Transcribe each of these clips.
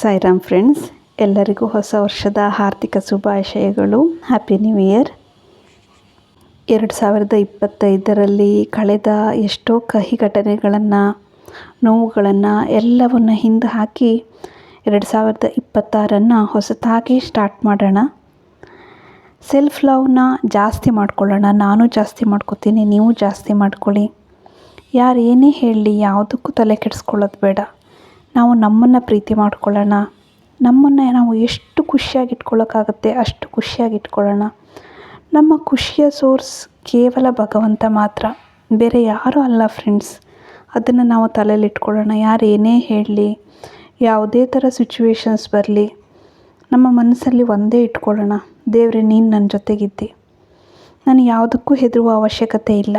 Sairam friends, ಎಲ್ಲರಿಗೂ ಹೊಸ ವರ್ಷದ ಆರ್ಥಿಕ ಶುಭಾಶಯಗಳು. ಹ್ಯಾಪಿ ನ್ಯೂ ಇಯರ್ ಎರಡು ಸಾವಿರದ ಇಪ್ಪತ್ತೈದರಲ್ಲಿ ಕಳೆದ ಎಷ್ಟೋ ಕಹಿ ಘಟನೆಗಳನ್ನು ನೋವುಗಳನ್ನು ಎಲ್ಲವನ್ನು ಹಿಂದೆ ಹಾಕಿ ಎರಡು ಸಾವಿರದ ಇಪ್ಪತ್ತಾರನ್ನು ಹೊಸತಾಗಿ ಸ್ಟಾರ್ಟ್ ಮಾಡೋಣ. ಸೆಲ್ಫ್ ಲವ್ನ ಜಾಸ್ತಿ ಮಾಡ್ಕೊಳ್ಳೋಣ. ನಾನು ಜಾಸ್ತಿ ಮಾಡ್ಕೋತೀನಿ, ನೀವು ಜಾಸ್ತಿ ಮಾಡ್ಕೊಳ್ಳಿ. ಯಾರು ಏನೇ ಹೇಳಲಿ ಯಾವುದಕ್ಕೂ ತಲೆ ಕೆಡಿಸ್ಕೊಳ್ಳೋದು ಬೇಡ. ನಾವು ನಮ್ಮನ್ನು ಪ್ರೀತಿ ಮಾಡ್ಕೊಳ್ಳೋಣ. ನಮ್ಮನ್ನು ನಾವು ಎಷ್ಟು ಖುಷಿಯಾಗಿ ಇಟ್ಕೊಳ್ಳೋಕ್ಕಾಗುತ್ತೆ ಅಷ್ಟು ಖುಷಿಯಾಗಿ ಇಟ್ಕೊಳ್ಳೋಣ. ನಮ್ಮ ಖುಷಿಯ ಸೋರ್ಸ್ ಕೇವಲ ಭಗವಂತ ಮಾತ್ರ. ಬೇರೆ ಯಾರೂ ಅಲ್ಲ ಫ್ರೆಂಡ್ಸ್. ಅದನ್ನು ನಾವು ತಲೆಯಲ್ಲಿ ಇಟ್ಕೊಳ್ಳೋಣ. ಯಾರು ಏನೇ ಹೇಳಲಿ, ಯಾವುದೇ ಥರ ಸಿಚುವೇಶನ್ಸ್ ಬರಲಿ, ನಮ್ಮ ಮನಸ್ಸಲ್ಲಿ ಒಂದೇ ಇಟ್ಕೊಳ್ಳೋಣ. ದೇವರೇ, ನೀನು ನನ್ನ ಜೊತೆಗಿದ್ದೆ. ನಾನು ಯಾವುದಕ್ಕೂ ಹೆದರುವ ಅವಶ್ಯಕತೆ ಇಲ್ಲ.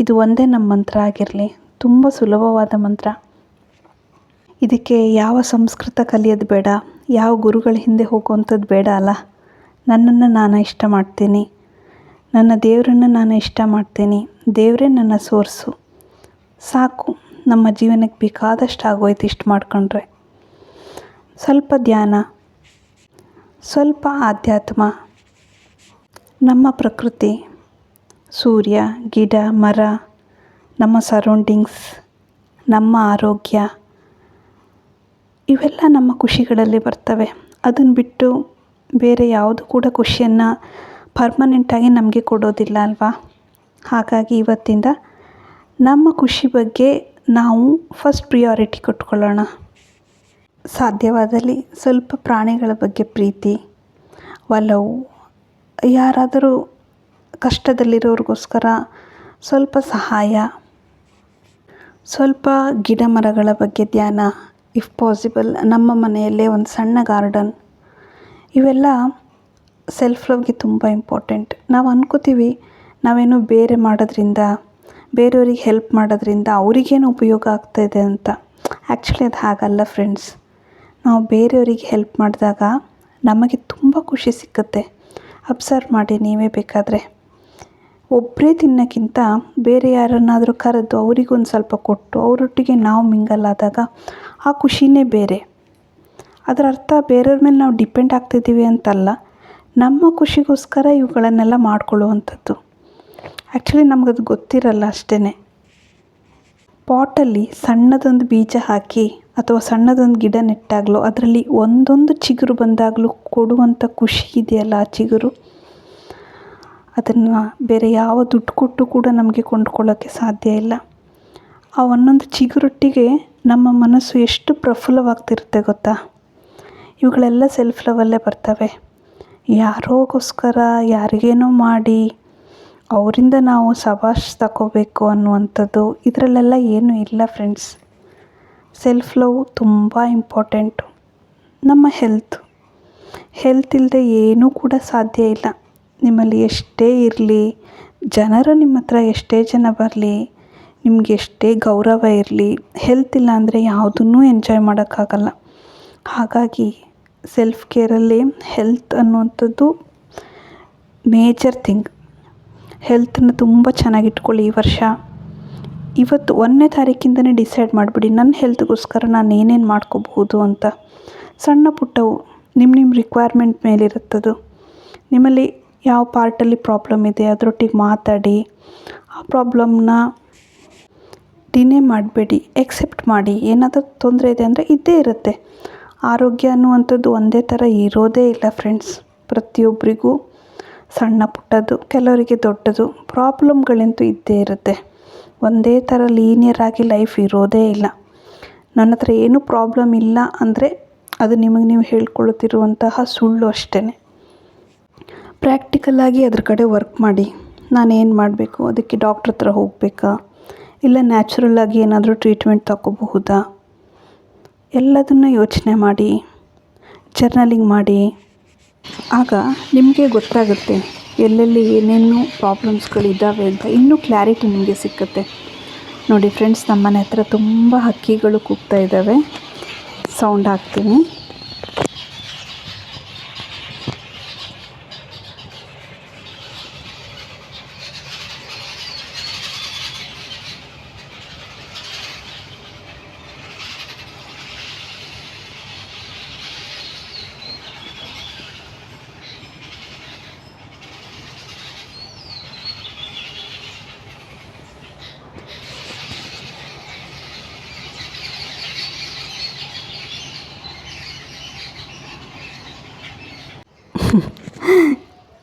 ಇದು ಒಂದೇ ನಮ್ಮ ಮಂತ್ರ ಆಗಿರಲಿ. ತುಂಬ ಸುಲಭವಾದ ಮಂತ್ರ. ಇದಕ್ಕೆ ಯಾವ ಸಂಸ್ಕೃತ ಕಲಿಯೋದು ಬೇಡ, ಯಾವ ಗುರುಗಳ ಹಿಂದೆ ಹೋಗುವಂಥದ್ದು ಬೇಡ ಅಲ್ಲ. ನನ್ನನ್ನು ನಾನು ಇಷ್ಟ ಮಾಡ್ತೀನಿ. ನನ್ನ ದೇವರನ್ನು ನಾನು ಇಷ್ಟ ಮಾಡ್ತೀನಿ. ದೇವರೇ ನನ್ನ ಸೋರ್ಸು. ಸಾಕು, ನಮ್ಮ ಜೀವನಕ್ಕೆ ಬೇಕಾದಷ್ಟು ಆಗೋಯ್ತು ಇಷ್ಟು ಮಾಡ್ಕೊಂಡ್ರೆ. ಸ್ವಲ್ಪ ಧ್ಯಾನ, ಸ್ವಲ್ಪ ಆಧ್ಯಾತ್ಮ. ನಮ್ಮ ಪ್ರಕೃತಿ, ಸೂರ್ಯ, ಗಿಡ, ಮರ, ನಮ್ಮ ಸರೌಂಡಿಂಗ್ಸ್ ನಮ್ಮ ಆರೋಗ್ಯ. ಇವೆಲ್ಲ ನಮ್ಮ ಖುಷಿಗಳಲ್ಲಿ ಬರ್ತವೆ. ಅದನ್ನು ಬಿಟ್ಟು ಬೇರೆ ಯಾವುದು ಕೂಡ ಖುಷಿಯನ್ನು ಪರ್ಮನೆಂಟಾಗಿ ನಮಗೆ ಕೊಡೋದಿಲ್ಲ ಅಲ್ವಾ? ಹಾಗಾಗಿ ಇವತ್ತಿಂದ ನಮ್ಮ ಖುಷಿ ಬಗ್ಗೆ ನಾವು ಫಸ್ಟ್ ಪ್ರಿಯಾರಿಟಿ ಕೊಟ್ಕೊಳ್ಳೋಣ. ಸಾಧ್ಯವಾದಲ್ಲಿ ಸ್ವಲ್ಪ ಪ್ರಾಣಿಗಳ ಬಗ್ಗೆ ಪ್ರೀತಿ, ಒಲವು, ಯಾರಾದರೂ ಕಷ್ಟದಲ್ಲಿರೋರಿಗೋಸ್ಕರ ಸ್ವಲ್ಪ ಸಹಾಯ, ಸ್ವಲ್ಪ ಗಿಡ ಮರಗಳ ಬಗ್ಗೆ ಧ್ಯಾನ. ಇಫ್ ಪಾಸಿಬಲ್ ನಮ್ಮ ಮನೆಯಲ್ಲೇ ಒಂದು ಸಣ್ಣ ಗಾರ್ಡನ್ ಇವೆಲ್ಲ ಸೆಲ್ಫ್ ಲವ್ಗೆ ತುಂಬ ಇಂಪಾರ್ಟೆಂಟ್ ನಾವು ಅನ್ಕೋತೀವಿ, ನಾವೇನೋ ಬೇರೆ ಮಾಡೋದ್ರಿಂದ, ಬೇರೆಯವ್ರಿಗೆ ಹೆಲ್ಪ್ ಮಾಡೋದ್ರಿಂದ ಅವರಿಗೇನು ಉಪಯೋಗ ಆಗ್ತಾಯಿದೆ ಅಂತ. ಆ್ಯಕ್ಚುಲಿ ಅದು ಹಾಗಲ್ಲ ಫ್ರೆಂಡ್ಸ್ ನಾವು ಬೇರೆಯವರಿಗೆ ಹೆಲ್ಪ್ ಮಾಡಿದಾಗ ನಮಗೆ ತುಂಬ ಖುಷಿ ಸಿಕ್ಕುತ್ತೆ. ಅಬ್ಸರ್ವ್ ಮಾಡಿ, ನೀವೇ ಬೇಕಾದರೆ. ಒಬ್ಬರೇ ತಿನ್ನೋಕ್ಕಿಂತ ಬೇರೆ ಯಾರನ್ನಾದರೂ ಕರೆದು ಅವರಿಗೊಂದು ಸ್ವಲ್ಪ ಕೊಟ್ಟು ಅವರೊಟ್ಟಿಗೆ ನಾವು ಮಿಂಗಲ್ ಆದಾಗ ಆ ಖುಷಿನೇ ಬೇರೆ. ಅದರ ಅರ್ಥ ಬೇರೆಯವ್ರ ಮೇಲೆ ನಾವು ಡಿಪೆಂಡ್ ಆಗ್ತಿದ್ದೀವಿ ಅಂತಲ್ಲ, ನಮ್ಮ ಖುಷಿಗೋಸ್ಕರ ಇವುಗಳನ್ನೆಲ್ಲ ಮಾಡ್ಕೊಳ್ಳುವಂಥದ್ದು. ಆ್ಯಕ್ಚುಲಿ ನಮಗದು ಗೊತ್ತಿರಲ್ಲ ಅಷ್ಟೇ ಪಾಟಲ್ಲಿ ಸಣ್ಣದೊಂದು ಬೀಜ ಹಾಕಿ ಅಥವಾ ಸಣ್ಣದೊಂದು ಗಿಡ ನೆಟ್ಟಾಗಲೂ, ಅದರಲ್ಲಿ ಒಂದೊಂದು ಚಿಗುರು ಬಂದಾಗಲೂ ಕೊಡುವಂಥ ಖುಷಿ ಇದೆಯಲ್ಲ ಆ ಚಿಗುರು? ಅದನ್ನು ಬೇರೆ ಯಾವ ದುಡ್ಡು ಕೊಟ್ಟು ಕೂಡ ನಮಗೆ ಕೊಂಡ್ಕೊಳ್ಳೋಕ್ಕೆ ಸಾಧ್ಯ ಇಲ್ಲ. ಆ ಒಂದೊಂದು ಚಿಗುರೊಟ್ಟಿಗೆ ನಮ್ಮ ಮನಸ್ಸು ಎಷ್ಟು ಪ್ರಫುಲ್ಲವಾಗ್ತಿರುತ್ತೆ ಗೊತ್ತಾ? ಇವುಗಳೆಲ್ಲ ಸೆಲ್ಫ್ ಲವಲ್ಲೇ ಬರ್ತವೆ. ಯಾರೋಗೋಸ್ಕರ, ಯಾರಿಗೇನೋ ಮಾಡಿ, ಅವರಿಂದ ನಾವು ಸಬಾಷ್ ತಗೋಬೇಕು ಅನ್ನುವಂಥದ್ದು ಇದರಲ್ಲೆಲ್ಲ ಏನೂ ಇಲ್ಲ ಫ್ರೆಂಡ್ಸ್ ಸೆಲ್ಫ್ ಲವ್ ತುಂಬ ಇಂಪಾರ್ಟೆಂಟು ನಮ್ಮ ಹೆಲ್ತ್ ಹೆಲ್ತ್ ಇಲ್ಲದೆ ಏನೂ ಕೂಡ ಸಾಧ್ಯ ಇಲ್ಲ. ನಿಮ್ಮಲ್ಲಿ ಎಷ್ಟೇ ಇರಲಿ, ಜನರು ನಿಮ್ಮ ಹತ್ರ ಎಷ್ಟೇ ಜನ ಬರಲಿ, ನಿಮ್ಗೆ ಎಷ್ಟೇ ಗೌರವ ಇರಲಿ ಹೆಲ್ತ್ ಇಲ್ಲ ಅಂದರೆ ಯಾವುದನ್ನೂ ಎಂಜಾಯ್ ಮಾಡೋಕ್ಕಾಗಲ್ಲ. ಹಾಗಾಗಿ ಸೆಲ್ಫ್ ಕೇರಲ್ಲಿ ಹೆಲ್ತ್ ಅನ್ನುವಂಥದ್ದು ಮೇಜರ್ ಥಿಂಗ್ ಹೆಲ್ತನ್ನು ತುಂಬ ಚೆನ್ನಾಗಿಟ್ಕೊಳ್ಳಿ ಈ ವರ್ಷ. ಇವತ್ತು ಒಂದನೇ ತಾರೀಕಿಂದನೇ ಡಿಸೈಡ್ ಮಾಡಿಬಿಡಿ ನನ್ನ ಹೆಲ್ತ್ಗೋಸ್ಕರ ನಾನು ಏನೇನು ಮಾಡ್ಕೋಬಹುದು ಅಂತ. ಸಣ್ಣ ಪುಟ್ಟವು ನಿಮ್ಮ ನಿಮ್ಮ ರಿಕ್ವೈರ್ಮೆಂಟ್ ಮೇಲಿರುತ್ತದು. ನಿಮ್ಮಲ್ಲಿ ಯಾವ ಪಾರ್ಟಲ್ಲಿ ಪ್ರಾಬ್ಲಮ್ ಇದೆ ಅದರೊಟ್ಟಿಗೆ ಮಾತಾಡಿ, ಆ ಪ್ರಾಬ್ಲಮ್ನ ಡಿನೇ ಮಾಡಬೇಡಿ ಎಕ್ಸೆಪ್ಟ್ ಮಾಡಿ. ಏನಾದರೂ ತೊಂದರೆ ಇದೆ ಅಂದರೆ ಇದ್ದೇ ಇರುತ್ತೆ. ಆರೋಗ್ಯ ಅನ್ನುವಂಥದ್ದು ಒಂದೇ ಥರ ಇರೋದೇ ಇಲ್ಲ ಫ್ರೆಂಡ್ಸ್ ಪ್ರತಿಯೊಬ್ಬರಿಗೂ ಸಣ್ಣ ಪುಟ್ಟದ್ದು, ಕೆಲವರಿಗೆ ದೊಡ್ಡದು ಪ್ರಾಬ್ಲಮ್ಗಳಂತೂ ಇದ್ದೇ ಇರುತ್ತೆ. ಒಂದೇ ಥರ ಲೀನಿಯರ್ ಆಗಿ ಲೈಫ್ ಇರೋದೇ ಇಲ್ಲ. ನನ್ನ ಹತ್ರ ಏನೂ ಪ್ರಾಬ್ಲಮ್ ಇಲ್ಲ ಅಂದರೆ ಅದು ನಿಮಗೆ ನೀವು ಹೇಳ್ಕೊಳ್ಳುತ್ತಿರುವಂತಹ ಸುಳ್ಳು ಅಷ್ಟೇ ಪ್ರಾಕ್ಟಿಕಲಾಗಿ ಅದ್ರ ಕಡೆ ವರ್ಕ್ ಮಾಡಿ. ನಾನೇನು ಮಾಡಬೇಕು? ಅದಕ್ಕೆ ಡಾಕ್ಟ್ರ್ ಹತ್ರ ಹೋಗಬೇಕಾ? ಇಲ್ಲ ನ್ಯಾಚುರಲ್ಲಾಗಿ ಏನಾದರೂ ಟ್ರೀಟ್ಮೆಂಟ್ ತಗೋಬಹುದಾ? ಎಲ್ಲದನ್ನು ಯೋಚನೆ ಮಾಡಿ ಜರ್ನಲಿಂಗ್ ಮಾಡಿ. ಆಗ ನಿಮಗೆ ಗೊತ್ತಾಗುತ್ತೆ ಎಲ್ಲೆಲ್ಲಿ ಏನೇನು ಪ್ರಾಬ್ಲಮ್ಸ್ಗಳಿದ್ದಾವೆ ಅಂತ. ಇನ್ನೂ ಕ್ಲಾರಿಟಿ ನಿಮಗೆ ಸಿಕ್ಕುತ್ತೆ. ನೋಡಿ ಫ್ರೆಂಡ್ಸ್ ನಮ್ಮ ಮನೆ ಹತ್ರ ತುಂಬ ಹಕ್ಕಿಗಳು ಕೂಗ್ತಾ ಇದ್ದಾವೆ ಸೌಂಡ್ ಹಾಕ್ತೀನಿ.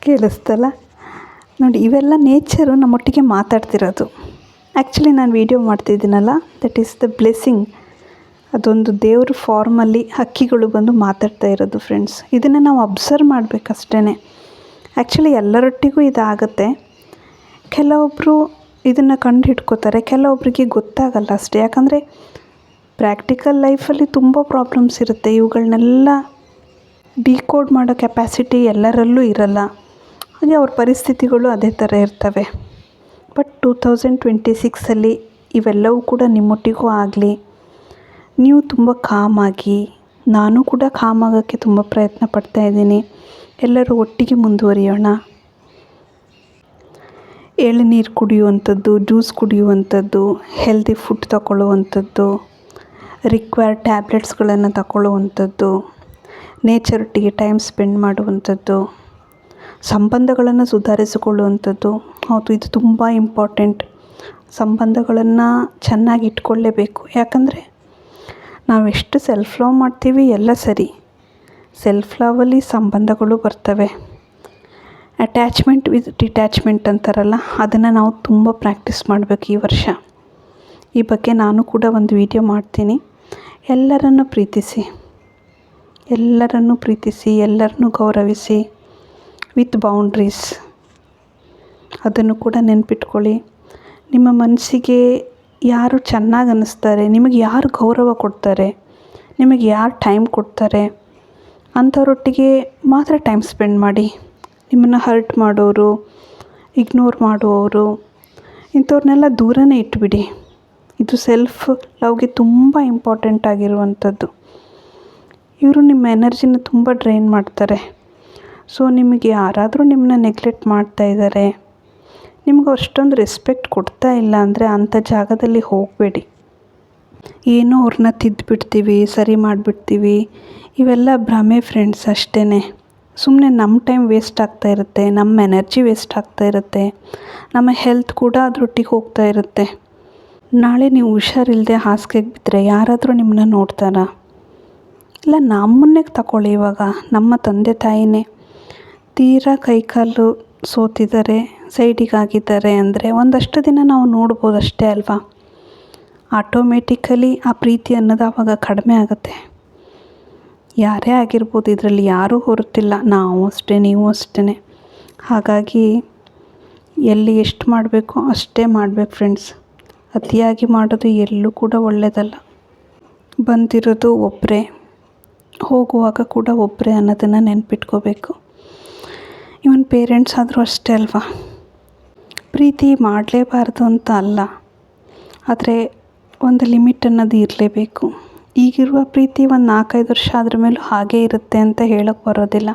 ಕೇಳಿಸ್ತಲ್ಲ? ನೋಡಿ, ಇವೆಲ್ಲ ನೇಚರು ನಮ್ಮೊಟ್ಟಿಗೆ ಮಾತಾಡ್ತಿರೋದು. ಆ್ಯಕ್ಚುಲಿ ನಾನು ವೀಡಿಯೋ ಮಾಡ್ತಿದ್ದೀನಲ್ಲ ದಟ್ ಈಸ್ ದ ಬ್ಲೆಸ್ಸಿಂಗ್ ಅದೊಂದು ದೇವ್ರ ಫಾರ್ಮಲ್ಲಿ ಹಕ್ಕಿಗಳು ಬಂದು ಮಾತಾಡ್ತಾ ಇರೋದು ಫ್ರೆಂಡ್ಸ್ ಇದನ್ನು ನಾವು ಅಬ್ಸರ್ವ್ ಮಾಡಬೇಕಷ್ಟೇ ಆ್ಯಕ್ಚುಲಿ ಎಲ್ಲರೊಟ್ಟಿಗೂ ಇದಾಗುತ್ತೆ. ಕೆಲವೊಬ್ಬರು ಇದನ್ನು ಕಂಡು ಹಿಡ್ಕೋತಾರೆ ಕೆಲವೊಬ್ಬರಿಗೆ ಗೊತ್ತಾಗಲ್ಲ ಅಷ್ಟೇ. ಯಾಕಂದರೆ ಪ್ರಾಕ್ಟಿಕಲ್ ಲೈಫಲ್ಲಿ ತುಂಬ ಪ್ರಾಬ್ಲಮ್ಸ್ ಇರುತ್ತೆ. ಇವುಗಳನ್ನೆಲ್ಲ ಡಿಕೋಡ್ ಮಾಡೋ ಕೆಪ್ಯಾಸಿಟಿ ಎಲ್ಲರಲ್ಲೂ ಇರಲ್ಲ. ಹಾಗೆ ಅವ್ರ ಪರಿಸ್ಥಿತಿಗಳು ಅದೇ ಥರ ಇರ್ತವೆ. ಬಟ್ ಟೂ ತೌಸಂಡ್ ಟ್ವೆಂಟಿ ಸಿಕ್ಸಲ್ಲಿ ಇವೆಲ್ಲವೂ ಕೂಡ ನಿಮ್ಮೊಟ್ಟಿಗೂ ಆಗಲಿ. ನೀವು ತುಂಬ ಕಾಮಾಗಿ ನಾನು ಕೂಡ ಕಾಮಾಗೋಕ್ಕೆ ತುಂಬ ಪ್ರಯತ್ನ ಪಡ್ತಾ ಇದ್ದೀನಿ. ಎಲ್ಲರೂ ಒಟ್ಟಿಗೆ ಮುಂದುವರಿಯೋಣ. ಎಳನೀರು ಕುಡಿಯುವಂಥದ್ದು ಜ್ಯೂಸ್ ಕುಡಿಯುವಂಥದ್ದು ಹೆಲ್ದಿ ಫುಡ್ ತಗೊಳ್ಳುವಂಥದ್ದು ರಿಕ್ವೈರ್ಡ್ ಟ್ಯಾಬ್ಲೆಟ್ಸ್ಗಳನ್ನು ತಗೊಳ್ಳುವಂಥದ್ದು ನೇಚರೊಟ್ಟಿಗೆ ಟೈಮ್ ಸ್ಪೆಂಡ್ ಮಾಡುವಂಥದ್ದು. ಸಂಬಂಧಗಳನ್ನು ಸುಧಾರಿಸಿಕೊಳ್ಳುವಂಥದ್ದು. ಹೌದು, ಇದು ತುಂಬ ಇಂಪಾರ್ಟೆಂಟ್ ಸಂಬಂಧಗಳನ್ನು ಚೆನ್ನಾಗಿ ಇಟ್ಕೊಳ್ಳೇಬೇಕು. ಯಾಕಂದರೆ ನಾವೆಷ್ಟು ಸೆಲ್ಫ್ ಲವ್ ಮಾಡ್ತೀವಿ, ಎಲ್ಲ ಸರಿ. ಸೆಲ್ಫ್ ಲವಲ್ಲಿ ಸಂಬಂಧಗಳು ಬರ್ತವೆ. ಅಟ್ಯಾಚ್ಮೆಂಟ್ ವಿತ್ ಡಿಟ್ಯಾಚ್ಮೆಂಟ್ ಅಂತಾರಲ್ಲ, ಅದನ್ನು ನಾವು ತುಂಬ ಪ್ರಾಕ್ಟೀಸ್ ಮಾಡಬೇಕು ಈ ವರ್ಷ. ಈ ಬಗ್ಗೆ ನಾನು ಕೂಡ ಒಂದು ವಿಡಿಯೋ ಮಾಡ್ತೀನಿ. ಎಲ್ಲರನ್ನು ಪ್ರೀತಿಸಿ. ಎಲ್ಲರನ್ನು ಪ್ರೀತಿಸಿ, ಎಲ್ಲರನ್ನು ಗೌರವಿಸಿ. With boundaries. ಅದನ್ನು ಕೂಡ ನೆನ್ಪಿಟ್ಕೊಳ್ಳಿ. ನಿಮ್ಮ ಮನಸ್ಸಿಗೆ ಯಾರು ಚೆನ್ನಾಗಿ ಅನ್ನಿಸ್ತಾರೆ, ನಿಮಗೆ ಯಾರು ಗೌರವ ಕೊಡ್ತಾರೆ, ನಿಮಗೆ ಯಾರು ಟೈಮ್ ಕೊಡ್ತಾರೆ, ಅಂಥವರೊಟ್ಟಿಗೆ ಮಾತ್ರ ಟೈಮ್ ಸ್ಪೆಂಡ್ ಮಾಡಿ. ನಿಮ್ಮನ್ನು ಹರ್ಟ್ ಮಾಡೋರು ಇಗ್ನೋರ್ ಮಾಡುವವರು, ಇಂಥವ್ರನ್ನೆಲ್ಲ ದೂರನೇ ಇಟ್ಬಿಡಿ. ಇದು ಸೆಲ್ಫ್ ಲವ್ಗೆ ತುಂಬ ಇಂಪಾರ್ಟೆಂಟ್ ಆಗಿರುವಂಥದ್ದು. ಇವರು ನಿಮ್ಮ ಎನರ್ಜಿನ ತುಂಬ ಡ್ರೈನ್ ಮಾಡ್ತಾರೆ. ಸೊ ನಿಮಗೆ ಯಾರಾದರೂ ನಿಮ್ಮನ್ನ ನೆಗ್ಲೆಕ್ಟ್ ಮಾಡ್ತಾ ಇದ್ದಾರೆ ನಿಮ್ಗೆ ಅಷ್ಟೊಂದು ರೆಸ್ಪೆಕ್ಟ್ ಕೊಡ್ತಾ ಇಲ್ಲ ಅಂದರೆ ಅಂಥ ಜಾಗದಲ್ಲಿ ಹೋಗಬೇಡಿ. ಏನೋ ಅವ್ರನ್ನ ತಿದ್ದುಬಿಡ್ತೀವಿ ಸರಿ ಮಾಡಿಬಿಡ್ತೀವಿ. ಇವೆಲ್ಲ ಭ್ರಮೆ ಫ್ರೆಂಡ್ಸ್ ಅಷ್ಟೇ ಸುಮ್ಮನೆ ನಮ್ಮ ಟೈಮ್ ವೇಸ್ಟ್ ಆಗ್ತಾ ಇರುತ್ತೆ ನಮ್ಮ ಎನರ್ಜಿ ವೇಸ್ಟ್ ಆಗ್ತಾ ಇರುತ್ತೆ, ನಮ್ಮ ಹೆಲ್ತ್ ಕೂಡ ಅದರೊಟ್ಟಿಗೆ ಹೋಗ್ತಾ ಇರುತ್ತೆ. ನಾಳೆ ನೀವು ಹುಷಾರಿಲ್ಲದೆ ಹಾಸಿಗೆಗೆ ಬಿದ್ದರೆ ಯಾರಾದರೂ ನಿಮ್ಮನ್ನ ನೋಡ್ತಾರಾ? ಇಲ್ಲ, ನಮ್ಮನ್ನೇ ತಗೊಳ್ಳಿ ಇವಾಗ, ನಮ್ಮ ತಂದೆ ತಾಯಿನೇ. ತೀರಾ ಕೈಕಾಲು ಸೋತಿದ್ದಾರೆ ಸೈಡಿಗಾಗಿದ್ದಾರೆ ಅಂದರೆ ಒಂದಷ್ಟು ದಿನ ನಾವು ನೋಡ್ಬೋದು ಅಷ್ಟೇ ಅಲ್ವಾ? ಆಟೋಮೆಟಿಕಲಿ ಆ ಪ್ರೀತಿ ಅನ್ನೋದು ಆವಾಗ ಕಡಿಮೆ ಆಗುತ್ತೆ. ಯಾರೇ ಆಗಿರ್ಬೋದು ಇದರಲ್ಲಿ ಯಾರೂ ಹೊರತಿಲ್ಲ. ನಾವು ಅಷ್ಟೇ, ನೀವು ಅಷ್ಟೇ ಹಾಗಾಗಿ ಎಲ್ಲಿ ಎಷ್ಟು ಮಾಡಬೇಕು ಅಷ್ಟೇ ಮಾಡಬೇಕು ಫ್ರೆಂಡ್ಸ್ ಅತಿಯಾಗಿ ಮಾಡೋದು ಎಲ್ಲೂ ಕೂಡ ಒಳ್ಳೆಯದಲ್ಲ ಬಂದಿರೋದು ಒಬ್ಬರೇ ಹೋಗುವಾಗ ಕೂಡ ಒಬ್ಬರೇ ಅನ್ನೋದನ್ನು ನೆನಪಿಟ್ಕೋಬೇಕು. ಇವನ್ ಪೇರೆಂಟ್ಸ್ ಆದರೂ ಅಷ್ಟೇ ಅಲ್ವಾ? ಪ್ರೀತಿ ಮಾಡಲೇಬಾರ್ದು ಅಂತ ಅಲ್ಲ. ಆದರೆ ಒಂದು ಲಿಮಿಟ್ ಅನ್ನೋದು ಇರಲೇಬೇಕು. ಈಗಿರುವ ಪ್ರೀತಿ ಒಂದು ನಾಲ್ಕೈದು ವರ್ಷ ಆದ್ರ ಮೇಲೂ ಹಾಗೇ ಇರುತ್ತೆ ಅಂತ ಹೇಳೋಕ್ಕೆ ಬರೋದಿಲ್ಲ.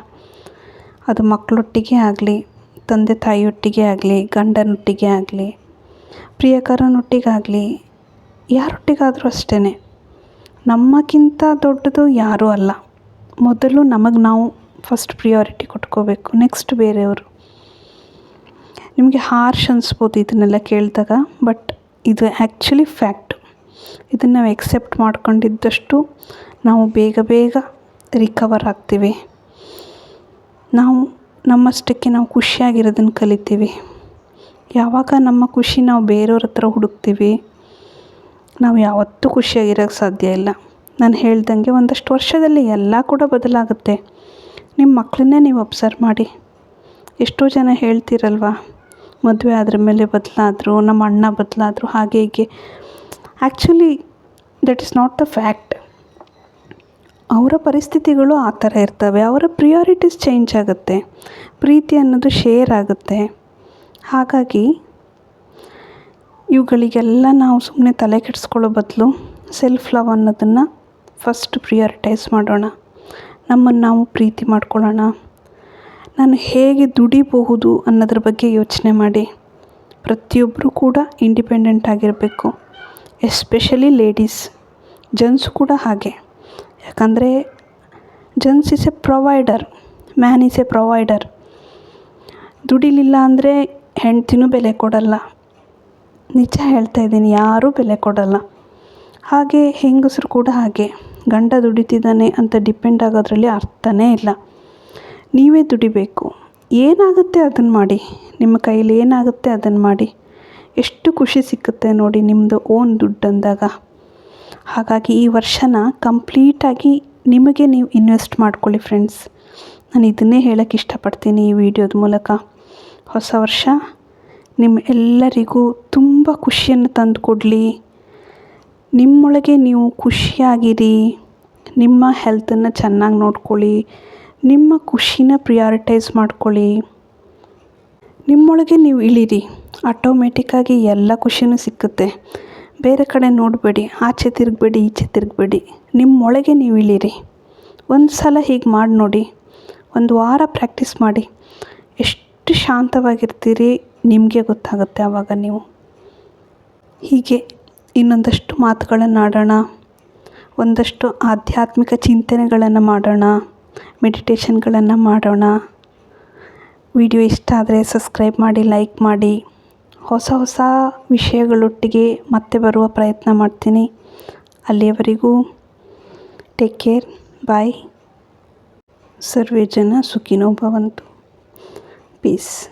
ಅದು ಮಕ್ಕಳೊಟ್ಟಿಗೆ ಆಗಲಿ, ತಂದೆ ತಾಯಿಯೊಟ್ಟಿಗೆ ಆಗಲಿ, ಗಂಡನೊಟ್ಟಿಗೆ ಆಗಲಿ, ಪ್ರಿಯಕರನೊಟ್ಟಿಗಾಗಲಿ, ಯಾರೊಟ್ಟಿಗಾದರೂ ಅಷ್ಟೇ ನಮ್ಮಕ್ಕಿಂತ ದೊಡ್ಡದು ಯಾರೂ ಅಲ್ಲ. ಮೊದಲು ನಮಗೆ ನಾವು ಫಸ್ಟ್ ಪ್ರಿಯಾರಿಟಿ ಕೊಟ್ಕೋಬೇಕು. ನೆಕ್ಸ್ಟ್ ಬೇರೆಯವರು. ನಿಮಗೆ ಹಾರ್ಶ್ ಅನಿಸ್ಬೋದು ಇದನ್ನೆಲ್ಲ ಕೇಳಿದಾಗ ಬಟ್ ಇದು ಆ್ಯಕ್ಚುಲಿ ಫ್ಯಾಕ್ಟ್ ಇದನ್ನು ನಾವು ಎಕ್ಸೆಪ್ಟ್ ಮಾಡ್ಕೊಂಡಿದ್ದಷ್ಟು ನಾವು ಬೇಗ ಬೇಗ ರಿಕವರ್ ಆಗ್ತೀವಿ. ನಾವು ನಮ್ಮಷ್ಟಕ್ಕೆ ನಾವು ಖುಷಿಯಾಗಿರೋದನ್ನು ಕಲಿತೀವಿ. ಯಾವಾಗ ನಮ್ಮ ಖುಷಿ ನಾವು ಬೇರೆಯವ್ರ ಹತ್ರ ಹುಡುಕ್ತೀವಿ, ನಾವು ಯಾವತ್ತೂ ಖುಷಿಯಾಗಿರೋಕ್ಕೆ ಸಾಧ್ಯ ಇಲ್ಲ. ನಾನು ಹೇಳ್ದಂಗೆ ಒಂದಷ್ಟು ವರ್ಷದಲ್ಲಿ ಎಲ್ಲ ಕೂಡ ಬದಲಾಗುತ್ತೆ. ನಿಮ್ಮ ಮಕ್ಕಳನ್ನೇ ನೀವು ಅಬ್ಸರ್ವ್ ಮಾಡಿ. ಎಷ್ಟೋ ಜನ ಹೇಳ್ತೀರಲ್ವ, ಮದುವೆ ಆದ್ರ ಮೇಲೆ ಬದಲಾದ್ರು, ನಮ್ಮ ಅಣ್ಣ ಬದಲಾದ್ರು, ಹಾಗೆ ಹೀಗೆ. Actually that is not the fact ಅವರ ಪರಿಸ್ಥಿತಿಗಳು ಆ ಥರ ಇರ್ತವೆ. ಅವರ ಪ್ರಿಯಾರಿಟೀಸ್ ಚೇಂಜ್ ಆಗುತ್ತೆ. ಪ್ರೀತಿ ಅನ್ನೋದು ಶೇರ್ ಆಗುತ್ತೆ. ಹಾಗಾಗಿ, ಇವುಗಳಿಗೆಲ್ಲ ನಾವು ಸುಮ್ಮನೆ ತಲೆ ಕೆಡಿಸ್ಕೊಳ್ಳೋ ಬದಲು ಸೆಲ್ಫ್ ಲವ್ ಅನ್ನೋದನ್ನು ಫಸ್ಟ್ ಪ್ರಿಯಾರಿಟೈಸ್ ಮಾಡೋಣ. ನಮ್ಮನ್ನು ನಾವು ಪ್ರೀತಿ ಮಾಡ್ಕೊಳ್ಳೋಣ. ನಾನು ಹೇಗೆ ದುಡಿಬಹುದು ಅನ್ನೋದ್ರ ಬಗ್ಗೆ ಯೋಚನೆ ಮಾಡಿ. ಪ್ರತಿಯೊಬ್ಬರೂ ಕೂಡ ಇಂಡಿಪೆಂಡೆಂಟ್ ಆಗಿರಬೇಕು. ಎಸ್ಪೆಷಲಿ ಲೇಡೀಸ್ ಜೆಂಟ್ಸ್ ಕೂಡ ಹಾಗೆ. ಯಾಕಂದರೆ gents is a provider man is a provider ದುಡಿಲಿಲ್ಲ ಅಂದರೆ ಹೆಂಡ್ತಿನೂ ಬೆಲೆ ಕೊಡಲ್ಲ. ನಿಜ ಹೇಳ್ತಾ ಇದ್ದೀನಿ, ಯಾರೂ ಬೆಲೆ ಕೊಡಲ್ಲ. ಹಾಗೆ ಹೆಂಗಸರು ಕೂಡ ಹಾಗೆ. ಗಂಡ ದುಡಿತಿದ್ದಾನೆ ಅಂತ ಡಿಪೆಂಡ್ ಆಗೋದ್ರಲ್ಲಿ ಅರ್ಥನೇ ಇಲ್ಲ. ನೀವೇ ದುಡಿಬೇಕು. ಏನಾಗುತ್ತೆ ಅದನ್ನು ಮಾಡಿ? ನಿಮ್ಮ ಕೈಯಲ್ಲಿ ಏನಾಗುತ್ತೆ ಅದನ್ನು ಮಾಡಿ? ಎಷ್ಟು ಖುಷಿ ಸಿಕ್ಕುತ್ತೆ ನೋಡಿ ನಿಮ್ಮದು ಓನ್ ದುಡ್ಡು ಅಂದಾಗ. ಹಾಗಾಗಿ ಈ ವರ್ಷನ ಕಂಪ್ಲೀಟಾಗಿ ನಿಮಗೆ ನೀವು ಇನ್ವೆಸ್ಟ್ ಮಾಡ್ಕೊಳ್ಳಿ ಫ್ರೆಂಡ್ಸ್ ನಾನು ಇದನ್ನೇ ಹೇಳೋಕ್ಕೆ ಇಷ್ಟಪಡ್ತೀನಿ ಈ ವಿಡಿಯೋದ ಮೂಲಕ. ಹೊಸ ವರ್ಷ ನಿಮ್ಮ ಎಲ್ಲರಿಗೂ ತುಂಬ ಖುಷಿಯನ್ನು ತಂದು ಕೊಡಲಿ. ನಿಮ್ಮೊಳಗೆ ನೀವು ಖುಷಿಯಾಗಿರಿ. ನಿಮ್ಮ ಹೆಲ್ತನ್ನು ಚೆನ್ನಾಗಿ ನೋಡ್ಕೊಳ್ಳಿ. ನಿಮ್ಮ ಖುಷಿನ ಪ್ರಿಯಾರಿಟೈಸ್ ಮಾಡ್ಕೊಳ್ಳಿ. ನಿಮ್ಮೊಳಗೆ ನೀವು ಇಳಿರಿ. ಆಟೋಮೆಟಿಕ್ಕಾಗಿ ಎಲ್ಲ ಖುಷಿನೂ ಸಿಕ್ಕುತ್ತೆ. ಬೇರೆ ಕಡೆ ನೋಡಬೇಡಿ. ಆಚೆ ತಿರುಗಬೇಡಿ, ಈಚೆ ತಿರುಗಬೇಡಿ. ನಿಮ್ಮೊಳಗೆ ನೀವು ಇಳಿರಿ. ಒಂದು ಸಲ ಹೀಗೆ ಮಾಡಿ ನೋಡಿ. ಒಂದು ವಾರ ಪ್ರಾಕ್ಟೀಸ್ ಮಾಡಿ. ಎಷ್ಟು ಶಾಂತವಾಗಿರ್ತೀರಿ ನಿಮಗೆ ಗೊತ್ತಾಗುತ್ತೆ ಆವಾಗ ನೀವು. ಹೀಗೆ. ಇನ್ನೊಂದಷ್ಟು ಮಾತುಗಳನ್ನು ಆಡೋಣ. ಒಂದಷ್ಟು ಆಧ್ಯಾತ್ಮಿಕ ಚಿಂತನೆಗಳನ್ನು ಮಾಡೋಣ. ಮೆಡಿಟೇಷನ್ಗಳನ್ನು ಮಾಡೋಣ. ವಿಡಿಯೋ ಇಷ್ಟ ಆದರೆ ಸಬ್ಸ್ಕ್ರೈಬ್ ಮಾಡಿ, ಲೈಕ್ ಮಾಡಿ. ಹೊಸ ಹೊಸ ವಿಷಯಗಳೊಟ್ಟಿಗೆ ಮತ್ತೆ ಬರುವ ಪ್ರಯತ್ನ ಮಾಡ್ತೀನಿ. ಅಲ್ಲಿಯವರೆಗೂ ಟೇಕ್ ಕೇರ್, ಬಾಯ್. ಸರ್ವೇ ಜನ ಸುಖಿನೋ ಭವಂತು. ಪೀಸ್.